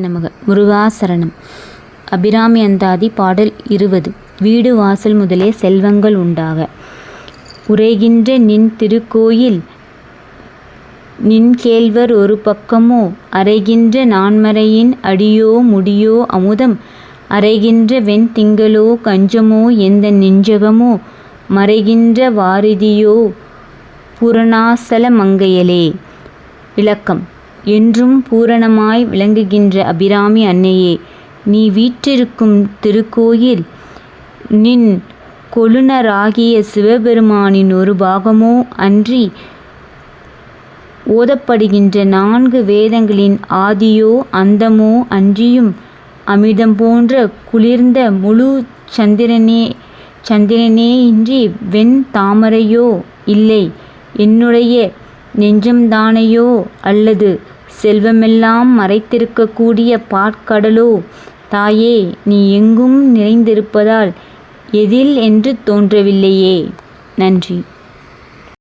நமக முருகாசரணம் அபிராமி அந்தாதி பாடல் இருபது. வீடு வாசல் முதலே செல்வங்கள் உண்டாக. உரைகின்ற நின் திருக்கோயில் நின் கேள்வர் ஒரு பக்கமோ அறைகின்ற நான்மறையின் அடியோ முடியோ அமுதம் அறைகின்ற வெண் திங்களோ கஞ்சமோ எந்த நெஞ்சகமோ மறைகின்ற வாரிதியோ புரணாசல மங்கையலே. விளக்கம். என்றும் பூரணமாய் விளங்குகின்ற அபிராமி அன்னையே நீ வீற்றிருக்கும் திருக்கோயில் நின் கொழுநராகிய சிவபெருமானின் ஒரு பாகமோ அன்றி ஓதப்படுகின்ற நான்கு வேதங்களின் ஆதியோ அந்தமோ அன்றியும் அமிர்தம் போன்ற குளிர்ந்த முழு சந்திரனே சந்திரனேயின்றி வெண் தாமரையோ இல்லை என்னுடைய நெஞ்சம்தானையோ அல்லது செல்வமெல்லாம் மறைத்திருக்கக்கூடிய பாற்கடலோ தாயே நீ எங்கும் நிறைந்திருப்பதால் எதில் என்று தோன்றவில்லையே. நன்றி.